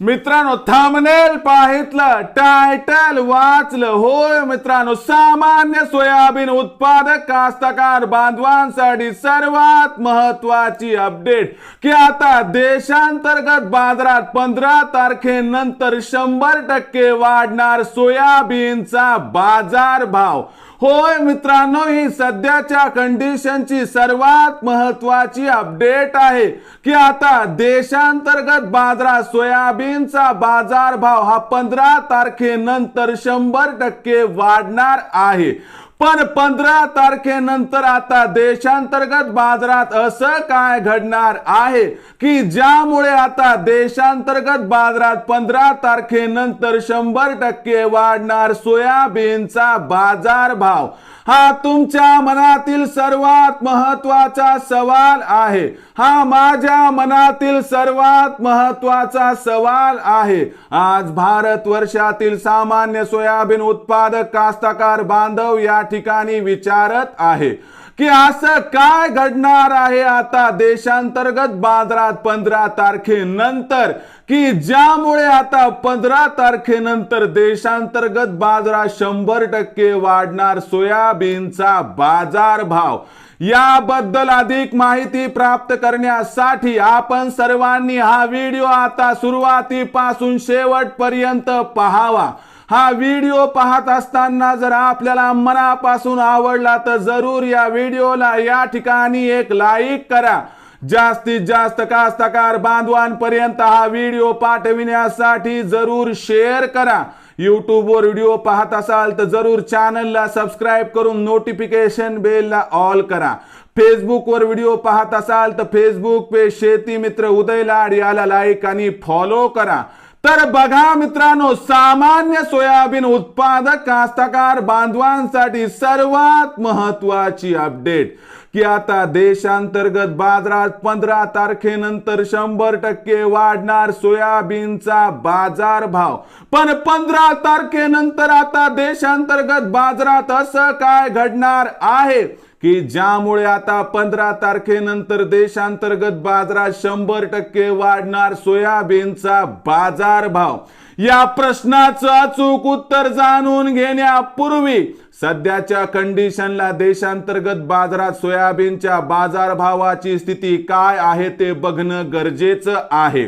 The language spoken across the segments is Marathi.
मित्रांनो थांबनेल पाहितलं टायटल वाचलं. होय मित्रांनो सामान्य सोयाबीन उत्पादक कास्तकार बांधवांसाठी सर्वात महत्वाची अपडेट की आता देशांतर्गत बाजारात पंधरा तारखेनंतर शंभर टक्के वाढणार सोयाबीनचा बाजार भाव होय मित्रांनो ही सध्याच्या कंडिशनची सर्वात महत्वाची अपडेट आहे की आता देशांतर्गत बाजारात सोयाबीनचा बाजार भाव हा पंधरा तारखेनंतर शंभर टक्के वाढणार आहे. पण पंधरा तारखेनंतर आता देशांतर्गत बाजारात असं काय घडणार आहे की ज्यामुळे आता देशांतर्गत बाजारात पंधरा तारखेनंतर शंभर टक्के वाढणार सोयाबीनचा बाजार भाव हा तुमच्या मनातील सर्वात महत्त्वाचा सवाल आहे. हा माझ्या मनातील सर्वात महत्त्वाचा सवाल आहे. आज भारत वर्षातील सामान्य सोयाबीन उत्पादक कास्तकार बांधव या ठिकाणी विचारत आहे की असं काय घडणार आहे आता देशांतर्गत बाजारात पंधरा तारखेनंतर? की ज्यामुळे आता पंधरा तारखेनंतर देशांतर्गत बाजारात शंभर टक्के वाढणार सोयाबीनचा बाजार भाव याबद्दल अधिक माहिती प्राप्त करण्यासाठी आपण सर्वांनी हा व्हिडिओ आता सुरुवातीपासून शेवटपर्यंत पाहावा. हा व्हिडिओ पाहत असताना जर आपल्याला मनापासून आवडला तर जरूर या व्हिडिओला या ठिकाणी एक लाईक करा. जास्तीत जास्त कास्तकार बांधवांपर्यंत हा व्हिडिओ पाठविण्यासाठी जरूर शेअर करा. यूट्यूबवर व्हिडिओ पाहत असाल तर जरूर चॅनलला सबस्क्राईब करून नोटिफिकेशन बेलला ऑल करा. फेसबुकवर व्हिडिओ पाहत असाल तर फेसबुक पे शेती मित्र उदय लाड याला लाईक आणि फॉलो करा. तर बघा मित्रांनो सामान्य सोयाबीन उत्पादक कास्तकार बांधवांसाठी सर्वात महत्वाची अपडेट की आता देशांतर्गत बाजारात पंधरा तारखेनंतर शंभर टक्के वाढणार सोयाबीनचा बाजार भाव. पण पंधरा तारखेनंतर आता देशांतर्गत बाजारात असं काय घडणार आहे? की ज्यामुळे आता पंधरा तारखेनंतर देशांतर्गत बाजारात शंभर टक्के वाढणार सोयाबीनचा बाजार भाव. या प्रश्नाचं अचूक उत्तर जाणून घेण्यापूर्वी सध्याच्या कंडिशनला देशांतर्गत बाजारात सोयाबीनच्या बाजारभावाची स्थिती काय आहे ते बघणं गरजेचं आहे.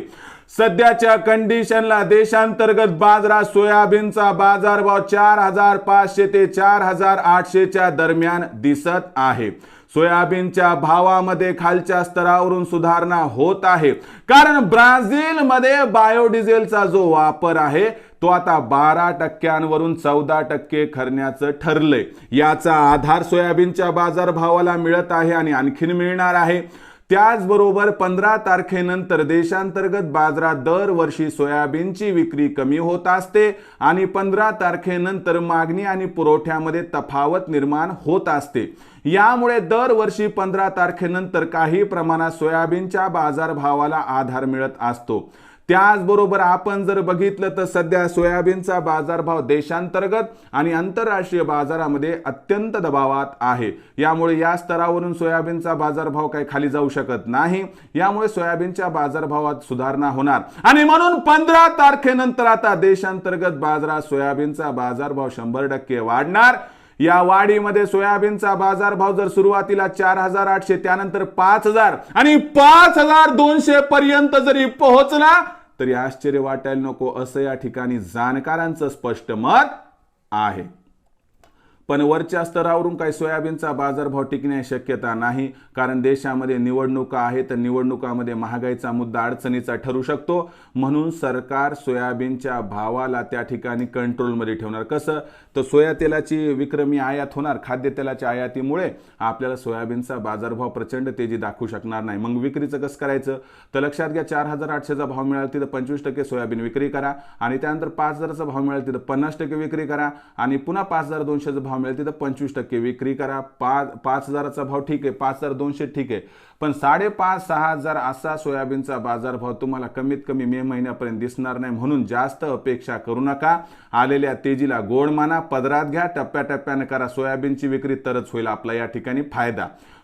सध्याच्या कंडिशनला देशांतर्गत बाजारात सोयाबीनचा बाजारभाव चार हजार पाचशे ते चार हजार आठशेच्या दरम्यान दिसत आहे. सोयाबीनच्या भावामध्ये खालच्या स्तरावरून सुधारणा होत आहे. कारण ब्राझीलमध्ये बायोडिझेलचा जो वापर आहे तो आता बारा टक्क्यांवरून चौदा टक्के करण्याचं ठरलंय. याचा आधार सोयाबीनच्या बाजारभावाला मिळत आहे आणि आणखीन मिळणार आहे. त्याचबरोबर पंधरा तारखेनंतर देशांतर्गत बाजारात दरवर्षी सोयाबीनची विक्री कमी होत असते आणि पंधरा तारखेनंतर मागणी आणि पुरवठ्यामध्ये तफावत निर्माण होत असते. यामुळे दरवर्षी पंधरा तारखेनंतर काही प्रमाणात सोयाबीनच्या बाजारभावाला आधार मिळत असतो. त्याचबरोबर आपण जर बघितलं तर सध्या सोयाबीनचा बाजारभाव देशांतर्गत आणि आंतरराष्ट्रीय बाजारामध्ये अत्यंत दबावात आहे. यामुळे या स्तरावरून सोयाबीनचा बाजारभाव काही खाली जाऊ शकत नाही. यामुळे सोयाबीनच्या बाजारभावात सुधारणा होणार. आणि म्हणून पंधरा तारखेनंतर आता देशांतर्गत बाजारात सोयाबीनचा बाजारभाव शंभर टक्के वाढणार. या वाढीमध्ये सोयाबीनचा बाजारभाव जर सुरुवातीला चार हजार आठशे त्यानंतर पाच हजार आणि पाच हजार दोनशे पर्यंत जरी पोहोचला तरी आश्चर्य वाटायला नको असं या ठिकाणी जाणकारांचं स्पष्ट मत आहे. पण वरच्या स्तरावरून काही सोयाबीनचा बाजारभाव टिकण्याची शक्यता नाही कारण देशामध्ये निवडणुका आहेत तर निवडणुकामध्ये महागाईचा मुद्दा अडचणीचा ठरू शकतो. म्हणून सरकार सोयाबीनच्या भावाला त्या ठिकाणी कंट्रोलमध्ये ठेवणार. कसं? तर सोया तेलाची विक्रमी आयात होणार. खाद्यतेलाच्या आयातीमुळे आपल्याला सोयाबीनचा बाजारभाव प्रचंड तेजी दाखवू शकणार नाही. मग विक्रीचं कसं करायचं? तर लक्षात घ्या चार हजार आठशेचा भाव मिळाला तिथं पंचवीस टक्के सोयाबीन विक्री करा आणि त्यानंतर पाच हजाराचा भाव मिळाला तिथं पन्नास टक्के विक्री करा आणि पुन्हा पाच हजार दोनशेचा भाव मिळेल तिथं पंचवीस टक्के. विक्री करा पाच पाच हजाराचा भाव ठीक आहे पाच हजार दोनशे ठीक आहे. पण साडेपाच सहा हजार असा सोयाबीनचा बाजारभाव तुम्हाला कमीत कमी मे महिन्यापर्यंत दिसणार नाही. म्हणून जास्त अपेक्षा करू नका. आलेल्या तेजीला गोड माना पदरात घ्या टप्प्याटप्प्याने करा. सोयाबीनची विक्री तरच होईल आपला या ठिकाणी फायदा.